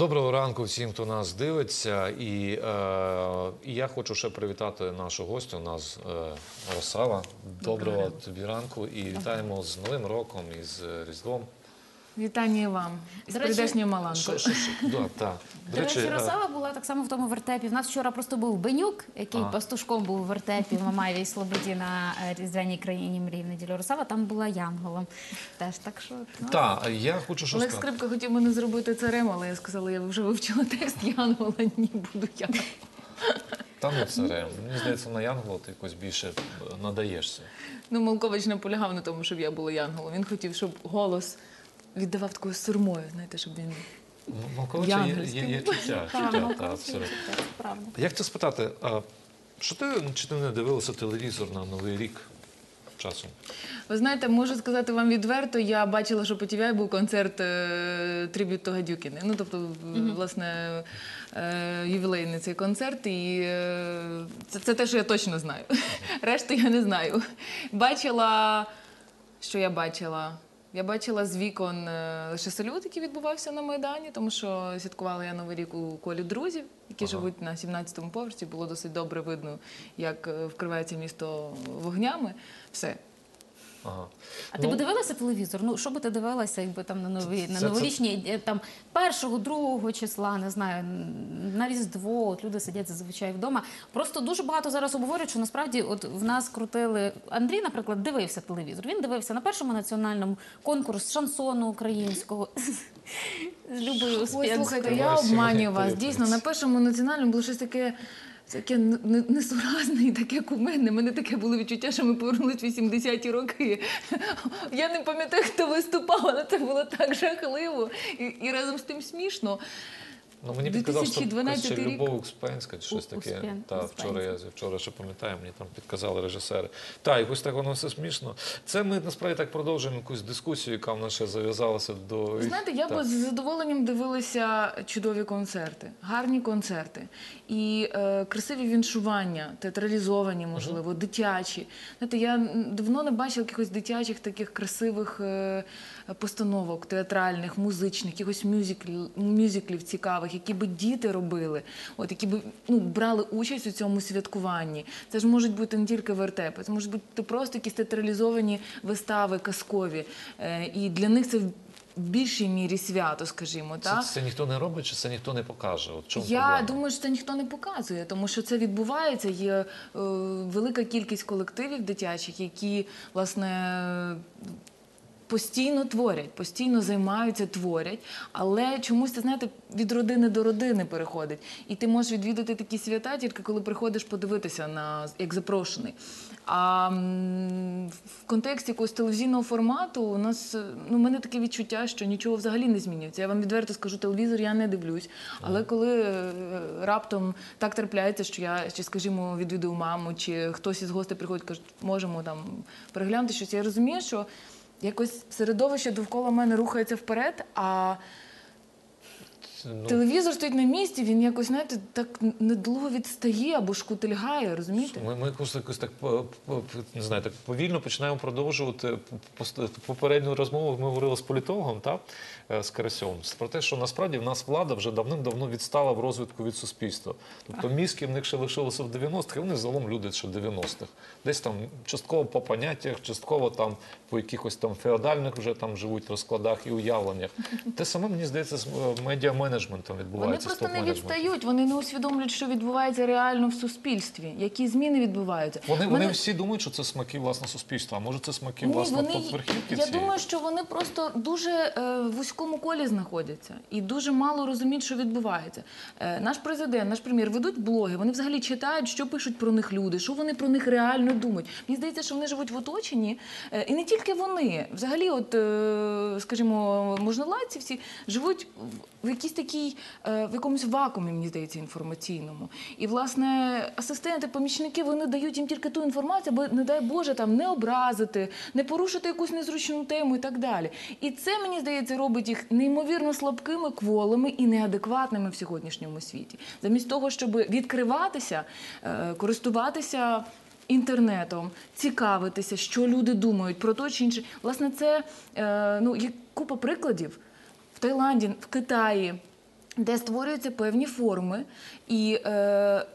Доброго ранку всім, хто нас дивиться. І, е, і я хочу ще привітати нашу гостю. У нас е, Росава. Доброго тобі ранку і вітаємо з Новим роком і з е, Різдвом. Вітання і вам з прийдешньою маланкою. Да, та. До речі, е, Росава була так само в тому вертепі. В нас вчора просто був Бенюк, який А. пастушком був у вертепі в Мамаєвій Слободі на е, Різдвяній країні мрії в неділю. Росава там була янголом. Теж так що ну, Та, я хочу що Олег. Скрипка хотів мене зробити царем, але я сказала, я вже вивчила текст Янгола, ні, буду я. Та ну реально. Мені здається, на Янгола ти якось більше е, надаєшся. Ну, Малкович наполягав на тому, щоб я була Янголом. Він хотів, щоб голос віддавав такою сурмою, знаєте, щоб він. Ну, Малковича є, є, є чуття. чуття ну, та, абсолютно. Як це спитати, а що ти чи ти не дивилася телевізор на Новий рік часом? Ви знаєте, можу сказати вам відверто, я бачила, що по TVI був концерт е, трибют Гадюкіни. Ну, тобто, власне, е, ювілейний цей концерт. І е, це, це те, що я точно знаю. Решту я не знаю. Бачила, що я бачила? Я бачила з вікон е, лише салют, який відбувався на Майдані, тому що святкувала я Новий рік у колі друзів, які Ага. живуть на 17-му поверсі. Було досить добре видно, як е, вкривається місто вогнями. Все. Ага. А ти Ну, б дивилася телевізор? Ну що би ти дивилася, якби там на нові Це- на новорічні е, там першого, другого числа, не знаю, на різдво. От люди сидять зазвичай вдома. Просто дуже багато зараз обговорюють, що насправді от в нас крутили Андрій, наприклад, дивився телевізор. Він дивився на першому національному конкурс шансону українського з Любою Ой, слухайте, я обманюю вас. Дійсно, на першому національному було щось таке. Таке н- н- несуразне і таке кумедне. Мене таке було відчуття, що ми повернулись в 80-ті роки. Я не пам'ятаю, хто виступав, але це було так жахливо і, і разом з тим смішно. Ну, мені підказав, що 2012 рік. Любов Успенська чи щось таке. Успен- Та, вчора я вчора ще пам'ятаю, мені там підказали режисери. Так, якось так воно все смішно. Це ми насправді так продовжуємо якусь дискусію, яка в нас ще зав'язалася до. Знаєте, я Так. б з задоволенням дивилася чудові концерти, гарні концерти і е, красиві віншування, театралізовані, можливо, дитячі. Знаєте, я давно не бачила якихось дитячих таких красивих е, постановок, театральних, музичних, якихось мюзиклів, мюзиклів цікавих, які би діти робили, от які би ну, брали участь у цьому святкуванні. Це ж можуть бути не тільки вертепи, це можуть бути просто якісь театралізовані вистави казкові. Е, і для них це в більшій мірі свято, скажімо, Це, так? це ніхто не робить, чи це ніхто не покаже? От чому Я проблема? думаю, що це ніхто не показує, тому що це відбувається. Є е, велика кількість колективів дитячих, які власне. Постійно творять, постійно займаються, творять, але чомусь це знаєте від родини до родини переходить. І ти можеш відвідати такі свята, тільки коли приходиш подивитися на як запрошений. А в контексті якогось телевізійного формату у нас ну у мене таке відчуття, що нічого взагалі не змінюється. Я вам відверто скажу, телевізор я не дивлюсь. Але коли е, раптом так трапляється, що я чи, скажімо, відвідую маму, чи хтось із гостей приходить, кажуть, можемо там переглянути щось. Я розумію, що якось середовище довкола мене рухається вперед, а Ну, телевізор стоїть на місці, він якось, знаєте, так недовго відстає або шкутильгає, розумієте? Ми, ми якось, якось так не знаю, так повільно починаємо продовжувати попередню розмову. Ми говорили з політологом та е, з Карасьовим про те, що насправді в нас влада вже давним-давно відстала в розвитку від суспільства. Тобто мізки в них ще лишилися в 90-х, і вони загалом люди ще 90-х. Десь там частково по поняттях, частково там по якихось там феодальних вже там живуть розкладах і уявленнях. Те саме мені здається з е, медіаменеджментом Вони просто не відстають, вони не усвідомлюють, що відбувається реально в суспільстві, які зміни відбуваються. Вони, Мене- вони всі думають, що це смаки власне суспільства. А може це смаки Ні, власне вони, верхівки я думаю, що вони просто дуже е, в вузькому колі знаходяться і дуже мало розуміють, що відбувається. Е, наш президент, наш прем'єр ведуть блоги. Вони взагалі читають, що пишуть про них люди, що вони про них реально думають. Мені здається, що вони живуть в оточенні, е, і не тільки вони. Взагалі, от е, скажімо, можновладці всі живуть в якійсь такій, е, в якомусь вакуумі, мені здається, інформаційному. І власне асистенти, помічники вони дають їм тільки ту інформацію, аби, не дай Боже, там не образити, не порушити якусь незручну тему і так далі. І це мені здається робить їх неймовірно слабкими, кволими і неадекватними в сьогоднішньому світі. Замість того, щоб відкриватися, е, користуватися. Інтернетом цікавитися, що люди думають про то чи інше. Власне, це е, ну є купа прикладів в Таїланді, в Китаї, де створюються певні форми, і е,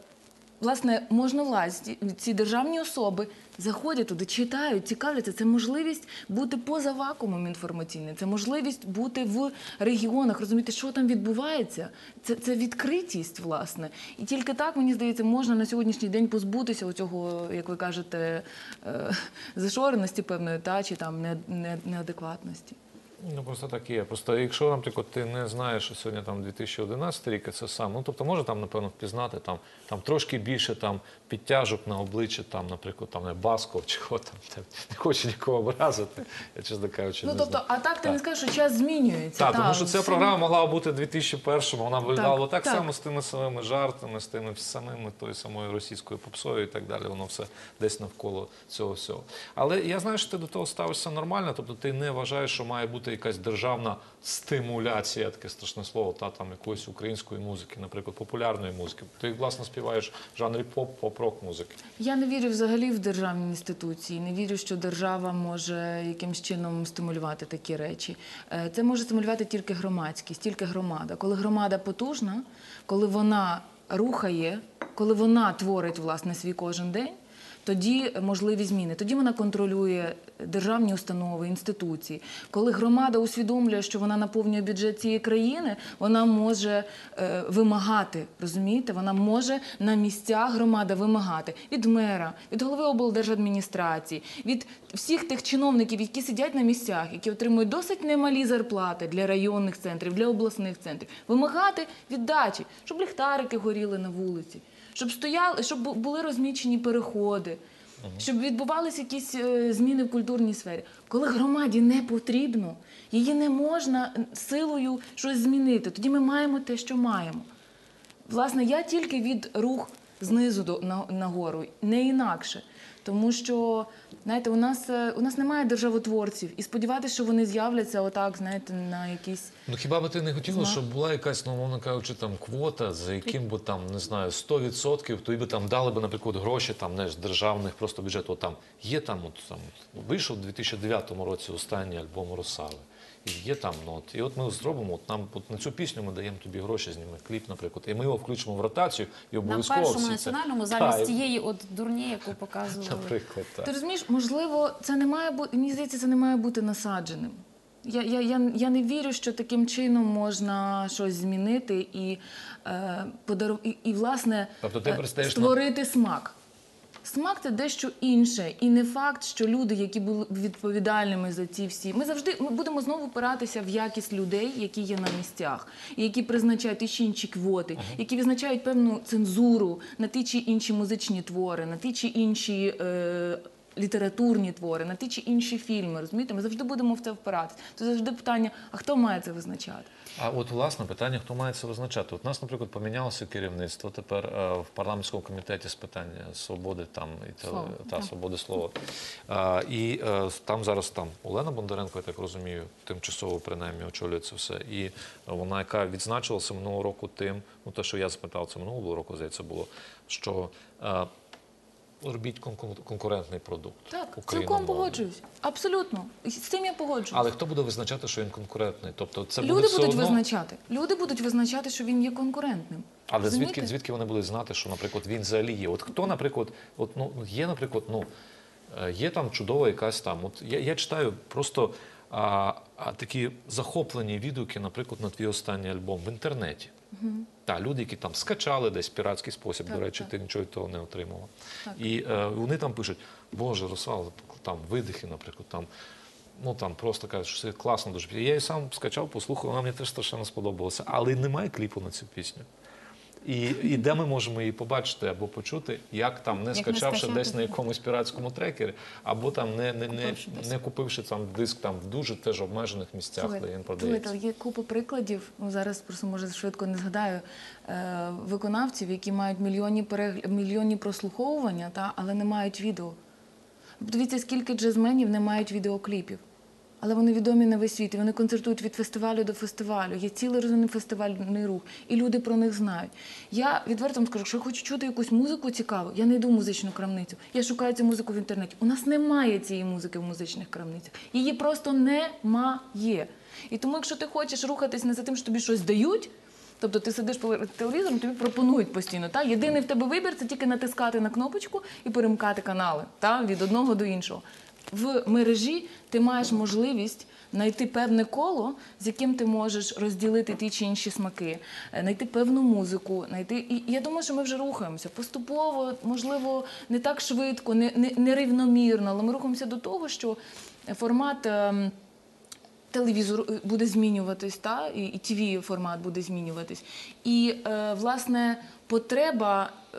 власне можновладці, ці державні особи заходять туди, читають, цікавляться. Це можливість бути поза вакуумом інформаційним, це можливість бути в регіонах, розуміти, що там відбувається. Це, це відкритість, власне. І тільки так, мені здається, можна на сьогоднішній день позбутися цього, як ви кажете, е, зашореності певної та чи там не, не, неадекватності. Ну просто так є. Просто якщо, наприклад, ти не знаєш, що сьогодні там 2011 рік, і це сам, ну тобто може там, напевно, впізнати там, там трошки більше там підтяжок на обличчі, там, наприклад, там не Басков, чого там, там не хочу нікого образити. Я чесно кажучи, Ну не тобто, знаю. а так ти не скажеш, що час змінюється. Так, та, тому що ця програма могла бути в 2001-му, вона виглядала так, так. само з тими самими жартами, з тими самими тою самою російською попсою і так далі. Воно все десь навколо цього всього. Але я знаю, що ти до того ставишся нормально, тобто ти не вважаєш, що має бути якась державна стимуляція, таке страшне слово, та там якоїсь української музики, наприклад, популярної музики. Ти власне співаєш в жанрі поп, поп-рок музики. Я не вірю взагалі в державні інституції. Не вірю, що держава може якимсь чином стимулювати такі речі. Е, Це може стимулювати тільки громадськість, тільки громада. Коли громада потужна, коли вона рухає, коли вона творить власне свій кожен день. Тоді можливі зміни. Тоді вона контролює державні установи, інституції. Коли громада усвідомлює, що вона наповнює бюджет цієї країни, вона може е, вимагати. Розумієте, вона може на місцях громада вимагати від мера, від голови облдержадміністрації, від всіх тих чиновників, які сидять на місцях, які отримують досить немалі зарплати для районних центрів, для обласних центрів, вимагати віддачі, щоб ліхтарики горіли на вулиці щоб стояли, щоб були розмічені переходи, щоб відбувалися якісь е, зміни в культурній сфері. Коли громаді не потрібно, її не можна силою щось змінити. Тоді ми маємо те, що маємо. Власне, я тільки від рух знизу до на, нагору, не інакше. Тому що, знаєте, у нас, е, у нас немає державотворців, і сподіватися, що вони з'являться отак, знаєте, на якісь. Ну хіба би ти не хотіла, Знак. щоб була якась, ну, умовно кажучи, там квота, за яким би там, не знаю, 100%, тобі би там дали би, наприклад, гроші там не з державних просто бюджету. От там є там, от там вийшов у 2009 році останній альбом Росали. І є там, ну от, і от ми зробимо, от нам от на цю пісню ми даємо тобі гроші, зніми кліп, наприклад. І ми його включимо в ротацію і На обов'язково. першому всі це- національному Та, замість і- тієї от дурні, яку показували. Наприклад, так. Ти розумієш, можливо, це не має бути, мені здається, це не має бути насадженим. Я, я, я, я не вірю, що таким чином можна щось змінити і, е, подару... і, і власне, Тобто ти е, пристаєш на- створити смак. Смак це дещо інше, і не факт, що люди, які були відповідальними за ці всі, ми завжди ми будемо знову опиратися в якість людей, які є на місцях, які призначають ті чи інші квоти, які визначають певну цензуру на ті чи інші музичні твори, на ті чи інші. Е, Літературні твори, на ті чи інші фільми, розумієте, ми завжди будемо в це впиратися. Це завжди питання: а хто має це визначати? А от власне питання, хто має це визначати? От нас, наприклад, помінялося керівництво тепер е, в парламентському комітеті з питань свободи там і теле- Слова, та свободи слова. А, і е, там зараз там Олена Бондаренко, я так розумію, тимчасово принаймні очолює це все. І вона, яка відзначилася минулого року тим, ну те, що я запитав, це минулого року, здається, було, що е, робіть конкурентний продукт. Так, цілком погоджуюсь. Абсолютно. З цим я погоджуюсь. Але хто буде визначати, що він конкурентний? Тобто це буде Люди все будуть одно... визначати. Люди будуть визначати, що він є конкурентним. Але звідки, Розумієте? звідки вони будуть знати, що, наприклад, він взагалі є? От хто, наприклад, от, ну, є, наприклад, ну, е, є там чудова якась там. От я, я читаю просто а, а, такі захоплені відгуки, наприклад, на твій останній альбом в інтернеті. Та, люди, які там скачали десь піратський спосіб, до речі, так. ти нічого того не отримував. Так. І е, вони там пишуть, Боже, Руслан, там видихи, наприклад, там. Ну там просто кажуть, що це класно дуже. Я її сам скачав, послухав, вона мені теж страшенно сподобалася. Але немає кліпу на цю пісню. І, і де ми можемо її побачити або почути, як там, не не скачавши десь на якомусь піратському трекері, або там не, не, не, не купивши там диск там в дуже теж обмежених місцях, де він продається. слухайте, є купа прикладів. Ну зараз просто може швидко не згадаю е, виконавців, які мають мільйонні перегля... мільйонні прослуховування, та але не мають відео. Подивіться, скільки джазменів не мають відеокліпів. Але вони відомі на весь світ, вони концертують від фестивалю до фестивалю. Є цілий розвинений фестивальний рух, і люди про них знають. Я відверто вам скажу, якщо я хочу чути якусь музику цікаву, я не йду в музичну крамницю. Я шукаю цю музику в інтернеті. У нас немає цієї музики в музичних крамницях. Її просто немає. І тому, якщо ти хочеш рухатись не за тим, що тобі щось дають, Тобто ти сидиш перед телевізором, тобі пропонують постійно. Та? Єдиний в тебе вибір це тільки натискати на кнопочку і перемкати канали та? від одного до іншого. В мережі ти маєш можливість знайти певне коло, з яким ти можеш розділити ті чи інші смаки, е, знайти певну музику, знайти. І я думаю, що ми вже рухаємося поступово, можливо, не так швидко, не, не, не рівномірно, але ми рухаємося до того, що формат. Телевізор е, буде змінюватись, та? і, і tv формат буде змінюватись. І е, власне потреба е,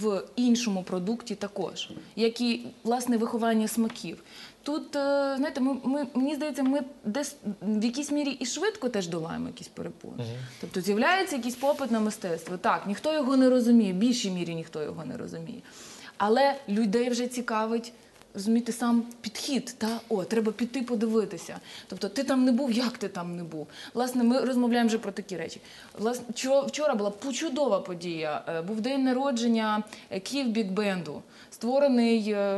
в іншому продукті також, як і власне виховання смаків. Тут, е, знаєте, ми, ми, мені здається, ми десь в якійсь мірі і швидко теж долаємо якісь перепони. Тобто з'являється якийсь попит на мистецтво. Так, ніхто його не розуміє, в більшій мірі ніхто його не розуміє. Але людей вже цікавить розумієте, сам підхід. Та о, треба піти подивитися. Тобто, ти там не був, як ти там не був. Власне, ми розмовляємо вже про такі речі. Власне, вчо- вчора була чудова подія. Е, Був день народження е, Київ Бікбенду. Створений е,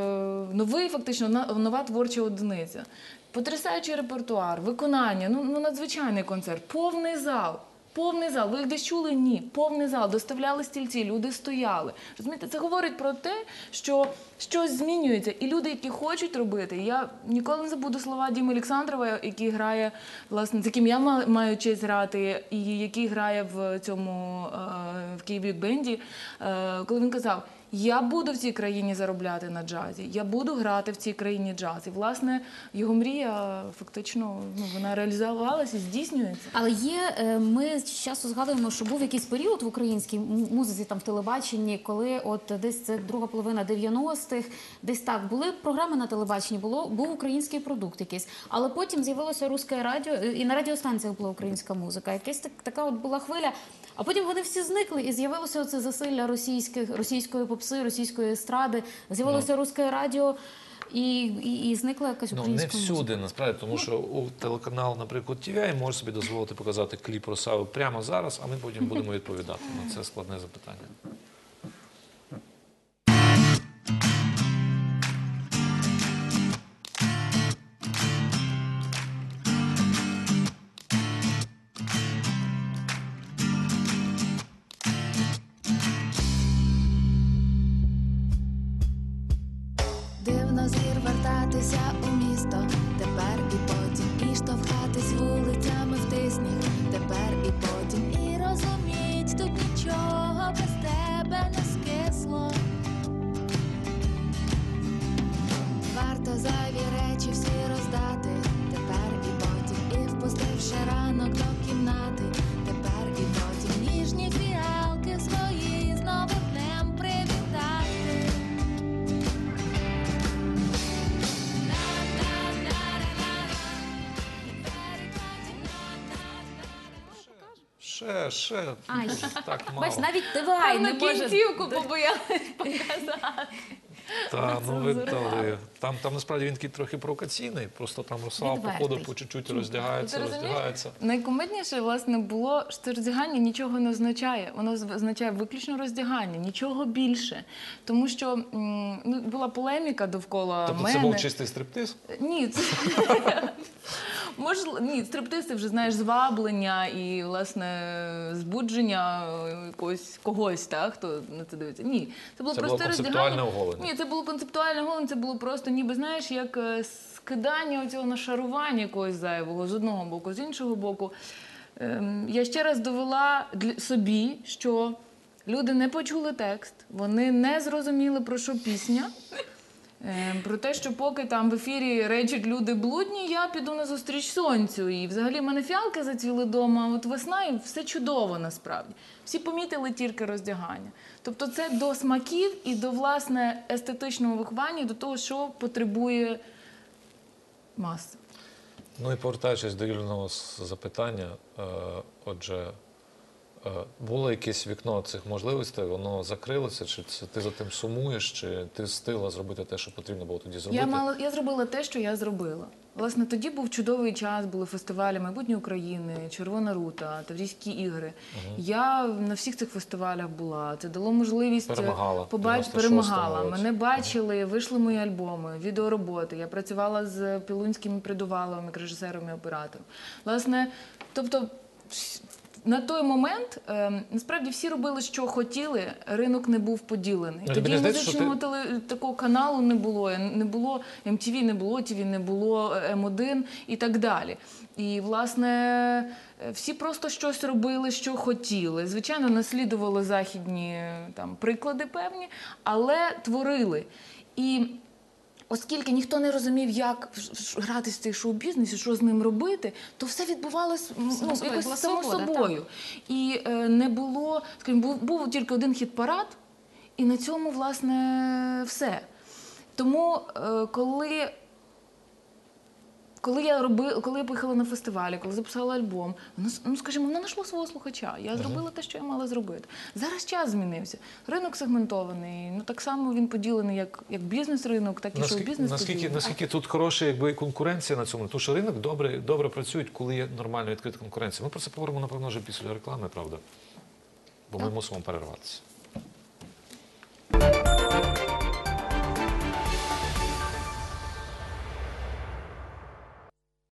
новий, фактично, нова творча одиниця. Потрясаючий репертуар, виконання, ну, ну надзвичайний концерт, повний зал. Повний зал. Ви їх десь чули? Ні. Повний зал. Доставляли стільці, люди стояли. Розумієте, це говорить про те, що щось змінюється. І люди, які хочуть робити. Я ніколи не забуду слова Діми Олександрова, який грає, власне, з яким я ма- маю честь грати, і який грає в цьому е, в Києві Бенді, е, коли він казав. Я буду в цій країні заробляти на джазі. Я буду грати в цій країні джаз. І власне його мрія фактично ну вона реалізувалася, здійснюється. Але є, е, ми часто згадуємо, що був якийсь період в українській музиці, там в телебаченні, коли от десь це друга половина 90-х, десь так були програми на телебаченні, було був український продукт якийсь. Але потім з'явилося русське радіо, е, і на радіостанціях була українська музика. Якась так, така от була хвиля. А потім вони всі зникли, і з'явилося оце засилля російських російської попси, російської естради. З'явилося русське радіо. І, і, і зникла якась Ну, не всюди музика. насправді, тому що у телеканал, наприклад, TVI може собі дозволити показати кліп Росави прямо зараз, а ми потім будемо відповідати на це складне запитання. Зір вертатися у місто, тепер і потім, і штовхатись вулицями в тисні, тепер і потім, і розуміть, тут нічого без тебе не скисло. Варто зайві речі всі роздати, тепер і потім, і впустивши ранок до Ще, ще Ай. так мало. Бач, навіть ТВА не може кінцівку побоялись показати. Та, ну ви дали. Там, там насправді він такий трохи провокаційний, просто там Росава Відвертий. походу по чуть-чуть роздягається, Ти розумієш? роздягається. Найкомедніше, власне, було, що роздягання нічого не означає. Воно означає виключно роздягання, нічого більше. Тому що м, ну, була полеміка довкола Тобто мене. це був чистий стриптиз? Ні, це можливо, ні, стриптиз це вже знаєш зваблення і власне збудження е, якогось когось, так, хто на це дивиться. Ні, це було Це було концептуальне оголення. Ні, це було концептуальне оголення, це було просто ніби знаєш, як е, скидання цього нашарування якогось зайвого з одного боку, з іншого боку. Ем, Я ще раз довела собі, що люди не почули текст, вони не зрозуміли про що пісня. Е, Про те, що поки там в ефірі речать люди блудні, я піду на зустріч сонцю. І взагалі мене фіалки зацвіли вдома, от весна, і все чудово насправді. Всі помітили тільки роздягання. Тобто це до смаків і до власне естетичного виховання, до того, що потребує маса. Ну і повертаючись до Юліного запитання, е, отже, було якесь вікно цих можливостей, воно закрилося, чи це ти за тим сумуєш, чи ти встигла зробити те, що потрібно було тоді зробити? Я мала я зробила те, що я зробила. Власне, тоді був чудовий час, були фестивалі майбутнє України, Червона рута, Таврійські ігри. Я на всіх цих фестивалях була. Це дало можливість е, Перемагала побач... перемагала. Мене бачили, вийшли мої альбоми, відеороботи. Я працювала з Пілунським Придуваловим, як режисером і оператором. Власне, тобто. На той момент е, насправді всі робили, що хотіли. Ринок не був поділений. Ну, Тоді здається, музичного ти- теле такого каналу не було. Не було MTV, не було TV, не було М1 і так далі. І власне е, всі просто щось робили, що хотіли. Звичайно, наслідували західні е, там приклади певні, але творили. І Оскільки ніхто не розумів, як грати в цей шоу-бізнес, і що з ним робити, то все відбувалося ну, якось само свобода, собою. І е, не було, скажімо, був, був тільки один хіт-парад, і на цьому, власне, все. Тому, е, коли коли я робила, коли я поїхала на фестивалі, коли записала альбом, воно, ну скажімо, воно знайшло свого слухача. Я зробила те, що я мала зробити. Зараз час змінився. Ринок сегментований. Ну так само він поділений як, як бізнес-ринок, так і Наскільки, шоу-бізнес. наскільки, поділений. наскільки тут хороша якби, конкуренція на цьому? Тому що ринок добре, добре працює, коли є нормально відкрита конкуренція. Ми про це поговоримо, напевно, вже після реклами, правда? Бо ми мусимо перерватися.